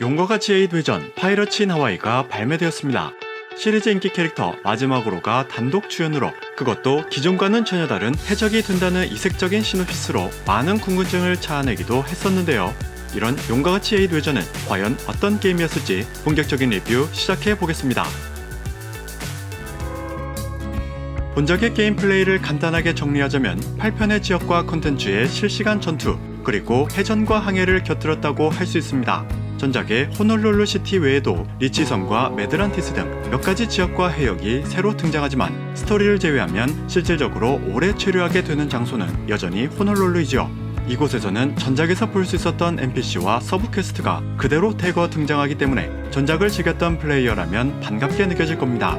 용과 같이 파이러치 인 하와이가 발매되었습니다. 시리즈 인기 캐릭터 마지막으로가 단독 주연으로 그것도 기존과는 전혀 다른 해적이 된다는 이색적인 시놉시스로 많은 궁금증을 자아내기도 했었는데요. 이런 용과 같이 회전은 과연 어떤 게임이었을지 본격적인 리뷰 시작해 보겠습니다. 본작의 게임 플레이를 간단하게 정리하자면 8편의 지역과 콘텐츠의 실시간 전투, 그리고 해전과 항해를 곁들였다고 할 수 있습니다. 전작의 호놀룰루 시티 외에도 리치섬과 메드란티스 등 몇 가지 지역과 해역이 새로 등장하지만 스토리를 제외하면 실질적으로 오래 체류하게 되는 장소는 여전히 호놀룰루이지요. 이곳에서는 전작에서 볼 수 있었던 NPC와 서브 퀘스트가 그대로 대거 등장하기 때문에 전작을 즐겼던 플레이어라면 반갑게 느껴질 겁니다.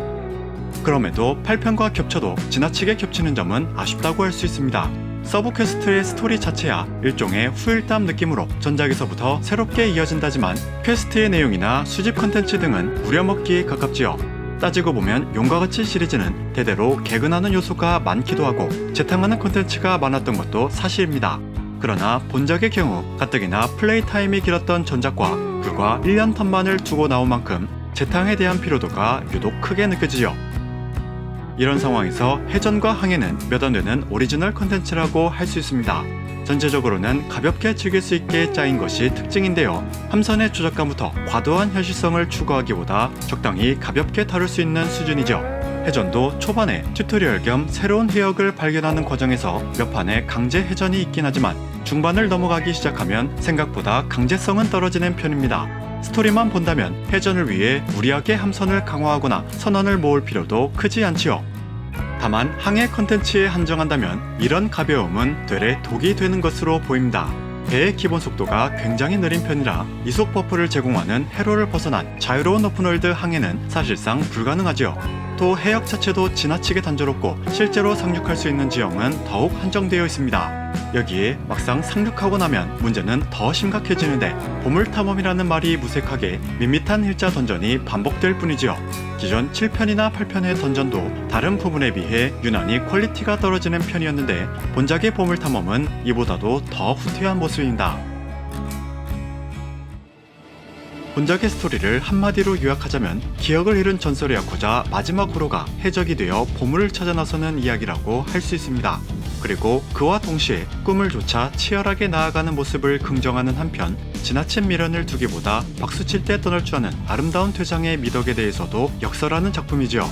그럼에도 8편과 겹쳐도 지나치게 겹치는 점은 아쉽다고 할 수 있습니다. 서브 퀘스트의 스토리 자체야 일종의 후일담 느낌으로 전작에서부터 새롭게 이어진다지만 퀘스트의 내용이나 수집 컨텐츠 등은 우려먹기에 가깝지요. 따지고 보면 용과 같이 시리즈는 대대로 개근하는 요소가 많기도 하고 재탕하는 컨텐츠가 많았던 것도 사실입니다. 그러나 본작의 경우 가뜩이나 플레이 타임이 길었던 전작과 불과 1년 텀만을 두고 나온 만큼 재탕에 대한 피로도가 유독 크게 느껴지죠. 이런 상황에서 해전과 항해는 몇 안 되는 오리지널 컨텐츠라고 할 수 있습니다. 전체적으로는 가볍게 즐길 수 있게 짜인 것이 특징인데요. 함선의 조작감부터 과도한 현실성을 추구하기보다 적당히 가볍게 다룰 수 있는 수준이죠. 해전도 초반에 튜토리얼 겸 새로운 해역을 발견하는 과정에서 몇 판의 강제 해전이 있긴 하지만 중반을 넘어가기 시작하면 생각보다 강제성은 떨어지는 편입니다. 스토리만 본다면 해전을 위해 무리하게 함선을 강화하거나 선원을 모을 필요도 크지 않지요. 다만 항해 컨텐츠에 한정한다면 이런 가벼움은 되레 독이 되는 것으로 보입니다. 배의 기본 속도가 굉장히 느린 편이라 이속 버프를 제공하는 해로를 벗어난 자유로운 오픈월드 항해는 사실상 불가능하지요. 또 해역 자체도 지나치게 단조롭고 실제로 상륙할 수 있는 지형은 더욱 한정되어 있습니다. 여기에 막상 상륙하고 나면 문제는 더 심각해지는데 보물 탐험이라는 말이 무색하게 밋밋한 일자 던전이 반복될 뿐이지요. 기존 7편이나 8편의 던전도 다른 부분에 비해 유난히 퀄리티가 떨어지는 편이었는데 본작의 보물 탐험은 이보다도 더 후퇴한 모습입니다. 본작의 스토리를 한마디로 요약하자면 기억을 잃은 전설의 야쿠자 마지막 호로가 해적이 되어 보물을 찾아 나서는 이야기라고 할 수 있습니다. 그리고 그와 동시에 꿈을 쫓아 치열하게 나아가는 모습을 긍정하는 한편 지나친 미련을 두기보다 박수칠 때 떠날 줄 아는 아름다운 퇴장의 미덕에 대해서도 역설하는 작품이지요.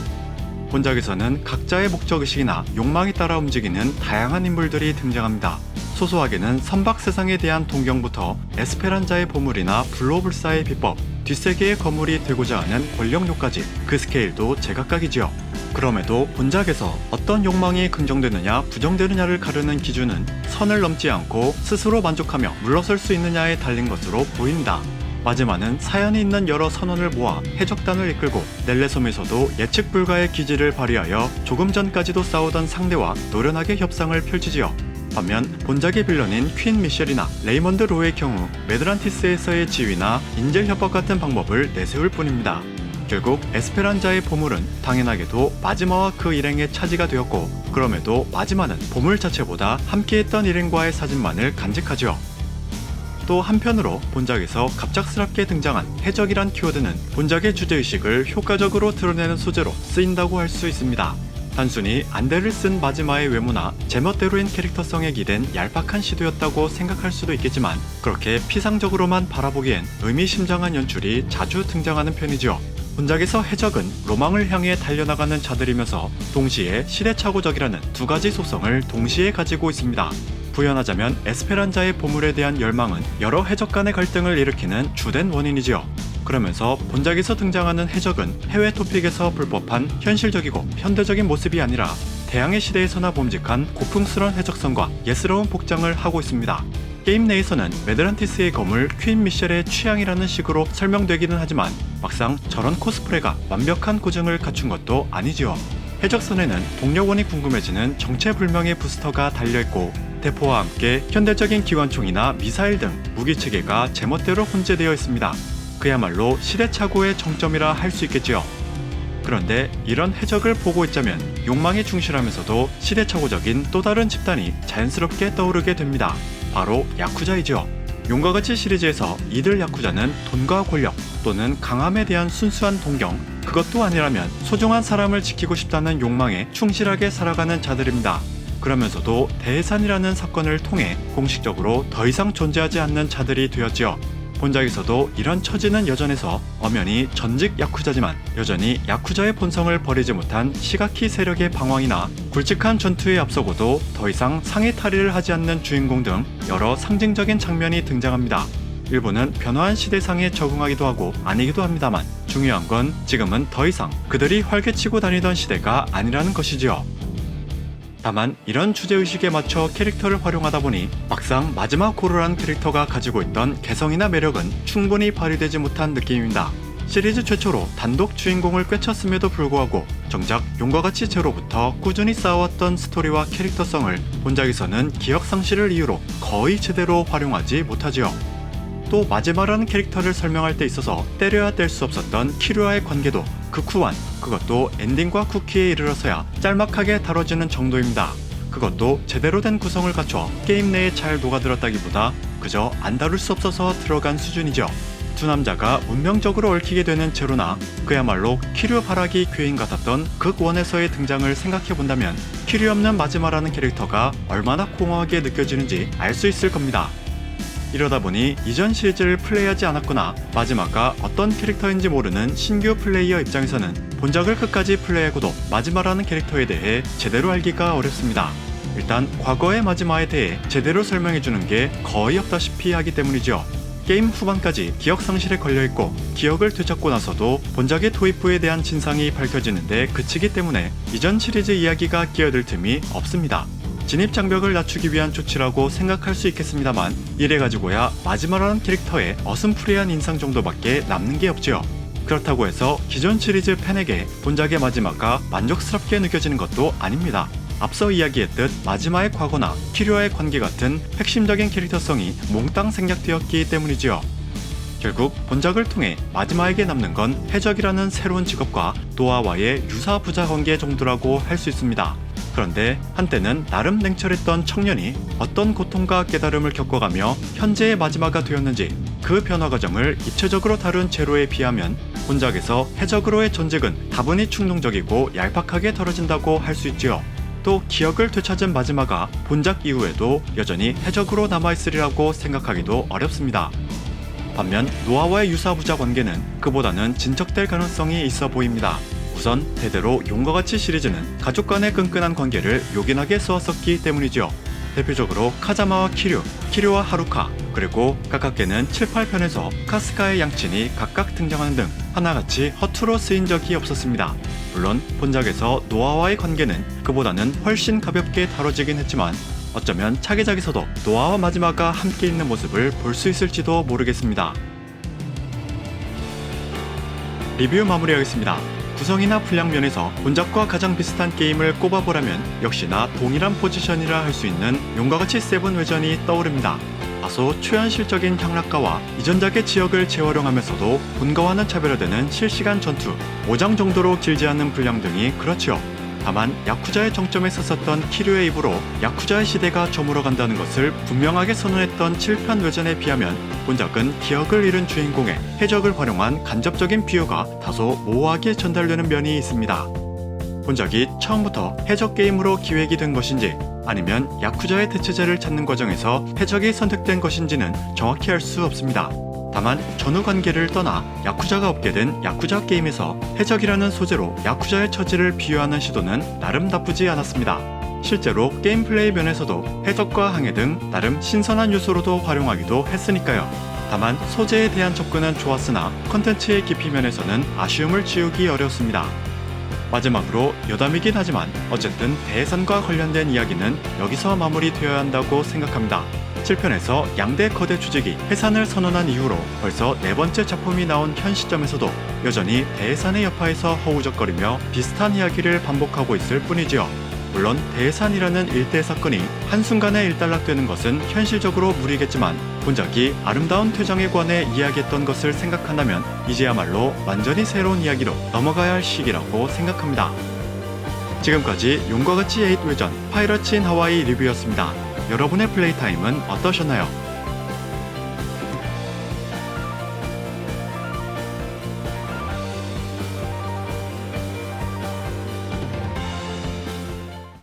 본작에서는 각자의 목적의식이나 욕망에 따라 움직이는 다양한 인물들이 등장합니다. 소소하게는 선박 세상에 대한 동경부터 에스페란자의 보물이나 블로불사의 비법, 뒷세계의 거물이 되고자 하는 권력욕까지 그 스케일도 제각각이지요. 그럼에도 본작에서 어떤 욕망이 긍정되느냐 부정되느냐를 가르는 기준은 선을 넘지 않고 스스로 만족하며 물러설 수 있느냐에 달린 것으로 보인다. 마지막은 사연이 있는 여러 선원을 모아 해적단을 이끌고 넬레섬에서도 예측 불가의 기지를 발휘하여 조금 전까지도 싸우던 상대와 노련하게 협상을 펼치지요. 반면 본작의 빌런인 퀸 미셸이나 레이먼드 로의 경우 메드란티스에서의 지위나 인질 협박 같은 방법을 내세울 뿐입니다. 결국 에스페란자의 보물은 당연하게도 마지마와 그 일행의 차지가 되었고 그럼에도 마지막은 보물 자체보다 함께했던 일행과의 사진만을 간직하죠. 또 한편으로 본작에서 갑작스럽게 등장한 해적이란 키워드는 본작의 주제의식을 효과적으로 드러내는 소재로 쓰인다고 할 수 있습니다. 단순히 안대를 쓴 마지막의 외모나 제멋대로인 캐릭터성에 기댄 얄팍한 시도였다고 생각할 수도 있겠지만 그렇게 피상적으로만 바라보기엔 의미심장한 연출이 자주 등장하는 편이죠. 본작에서 해적은 로망을 향해 달려나가는 자들이면서 동시에 시대착오적이라는 두 가지 속성을 동시에 가지고 있습니다. 부연하자면 에스페란자의 보물에 대한 열망은 여러 해적 간의 갈등을 일으키는 주된 원인이지요. 그러면서 본작에서 등장하는 해적은 해외 토픽에서 불법한 현실적이고 현대적인 모습이 아니라 대항해 시대에서나 봄직한 고풍스러운 해적성과 예스러운 복장을 하고 있습니다. 게임 내에서는 메드란티스의 검을 퀸 미셸의 취향이라는 식으로 설명되기는 하지만 막상 저런 코스프레가 완벽한 고증을 갖춘 것도 아니지요. 해적선에는 동력원이 궁금해지는 정체불명의 부스터가 달려있고 대포와 함께 현대적인 기관총이나 미사일 등 무기 체계가 제멋대로 혼재되어 있습니다. 그야말로 시대착오의 정점이라 할 수 있겠지요. 그런데 이런 해적을 보고 있자면 욕망에 충실하면서도 시대착오적인 또 다른 집단이 자연스럽게 떠오르게 됩니다. 바로 야쿠자이죠. 용과 같이 시리즈에서 이들 야쿠자는 돈과 권력 또는 강함에 대한 순수한 동경, 그것도 아니라면 소중한 사람을 지키고 싶다는 욕망에 충실하게 살아가는 자들입니다. 그러면서도 대해산이라는 사건을 통해 공식적으로 더 이상 존재하지 않는 자들이 되었지요. 본작에서도 이런 처지는 여전해서 엄연히 전직 야쿠자지만 여전히 야쿠자의 본성을 버리지 못한 시가키 세력의 방황이나 굵직한 전투에 앞서고도 더 이상 상해 탈의를 하지 않는 주인공 등 여러 상징적인 장면이 등장합니다. 일부는 변화한 시대상에 적응하기도 하고 아니기도 합니다만 중요한 건 지금은 더 이상 그들이 활개치고 다니던 시대가 아니라는 것이지요. 다만 이런 주제의식에 맞춰 캐릭터를 활용하다 보니 막상 마지막 고르란 캐릭터가 가지고 있던 개성이나 매력은 충분히 발휘되지 못한 느낌입니다. 시리즈 최초로 단독 주인공을 꿰쳤음에도 불구하고 정작 용과 같이 제로부터 꾸준히 쌓아왔던 스토리와 캐릭터성을 본작에서는 기억 상실을 이유로 거의 제대로 활용하지 못하지요. 또 마지막이라는 캐릭터를 설명할 때 있어서 때려야 뗄 수 없었던 키류와의 관계도 극후한 그것도 엔딩과 쿠키에 이르러서야 짤막하게 다뤄지는 정도입니다. 그것도 제대로 된 구성을 갖춰 게임 내에 잘 녹아들었다기보다 그저 안 다룰 수 없어서 들어간 수준이죠. 두 남자가 운명적으로 얽히게 되는 제로나 그야말로 키류 바라기 괴인 같았던 극원에서의 등장을 생각해 본다면 키류 없는 마지막이라는 캐릭터가 얼마나 공허하게 느껴지는지 알 수 있을 겁니다. 이러다 보니 이전 시리즈를 플레이하지 않았거나 마지막과 어떤 캐릭터인지 모르는 신규 플레이어 입장에서는 본작을 끝까지 플레이하고도 마지막이라는 캐릭터에 대해 제대로 알기가 어렵습니다. 일단 과거의 마지막에 대해 제대로 설명해주는 게 거의 없다시피 하기 때문이죠. 게임 후반까지 기억 상실에 걸려있고 기억을 되찾고 나서도 본작의 도입부에 대한 진상이 밝혀지는데 그치기 때문에 이전 시리즈 이야기가 끼어들 틈이 없습니다. 진입 장벽을 낮추기 위한 조치라고 생각할 수 있겠습니다만 이래 가지고야 마지막이라는 캐릭터의 어슴푸레한 인상 정도밖에 남는 게 없죠. 그렇다고 해서 기존 시리즈 팬에게 본작의 마지막과 만족스럽게 느껴지는 것도 아닙니다. 앞서 이야기했듯 마지막의 과거나 키류와의 관계 같은 핵심적인 캐릭터성이 몽땅 생략되었기 때문이지요. 결국 본작을 통해 마지막에게 남는 건 해적이라는 새로운 직업과 노아와의 유사 부자 관계 정도라고 할 수 있습니다. 그런데 한때는 나름 냉철했던 청년이 어떤 고통과 깨달음을 겪어가며 현재의 마지막가 되었는지 그 변화 과정을 입체적으로 다룬 제로에 비하면 본작에서 해적으로의 전직은 다분히 충동적이고 얄팍하게 덜어진다고 할 수 있지요. 또 기억을 되찾은 마지막가 본작 이후에도 여전히 해적으로 남아있으리라고 생각하기도 어렵습니다. 반면 노아와의 유사부자 관계는 그보다는 진척될 가능성이 있어 보입니다. 우선 대대로 용과 같이 시리즈는 가족 간의 끈끈한 관계를 요긴하게 써왔었기 때문이죠. 대표적으로 카자마와 키류, 키류와 하루카, 그리고 가깝게는 7, 8편에서 카스카의 양친이 각각 등장하는 등 하나같이 허투루 쓰인 적이 없었습니다. 물론 본작에서 노아와의 관계는 그보다는 훨씬 가볍게 다뤄지긴 했지만 어쩌면 차기작에서도 노아와 마지막과 함께 있는 모습을 볼 수 있을지도 모르겠습니다. 리뷰 마무리하겠습니다. 구성이나 분량 면에서 본작과 가장 비슷한 게임을 꼽아보라면 역시나 동일한 포지션이라 할 수 있는 용과 같이 세븐 외전이 떠오릅니다. 다소 초현실적인 향락가와 이전작의 지역을 재활용하면서도 본가와는 차별화되는 실시간 전투, 5장 정도로 길지 않은 분량 등이 그렇지요. 다만 야쿠자의 정점에 섰었던 키류의 입으로 야쿠자의 시대가 저물어간다는 것을 분명하게 선언했던 7편 외전에 비하면 본작은 기억을 잃은 주인공의 해적을 활용한 간접적인 비유가 다소 모호하게 전달되는 면이 있습니다. 본작이 처음부터 해적 게임으로 기획이 된 것인지 아니면 야쿠자의 대체제를 찾는 과정에서 해적이 선택된 것인지는 정확히 알 수 없습니다. 다만 전후 관계를 떠나 야쿠자가 없게 된 야쿠자 게임에서 해적이라는 소재로 야쿠자의 처지를 비유하는 시도는 나름 나쁘지 않았습니다. 실제로 게임 플레이 면에서도 해적과 항해 등 나름 신선한 요소로도 활용하기도 했으니까요. 다만 소재에 대한 접근은 좋았으나 컨텐츠의 깊이 면에서는 아쉬움을 지우기 어렵습니다. 마지막으로 여담이긴 하지만 어쨌든 대해산과 관련된 이야기는 여기서 마무리되어야 한다고 생각합니다. 7편에서 양대 거대 주직이 해산을 선언한 이후로 벌써 네 번째 작품이 나온 현 시점에서도 여전히 대해산의 여파에서 허우적거리며 비슷한 이야기를 반복하고 있을 뿐이지요. 물론 대해산이라는 일대 사건이 한순간에 일단락되는 것은 현실적으로 무리겠지만 본작이 아름다운 퇴장에 관해 이야기했던 것을 생각한다면 이제야말로 완전히 새로운 이야기로 넘어가야 할 시기라고 생각합니다. 지금까지 용과 같이 에잇 외전 파이러츠 인 하와이 리뷰였습니다. 여러분의 플레이 타임은 어떠셨나요?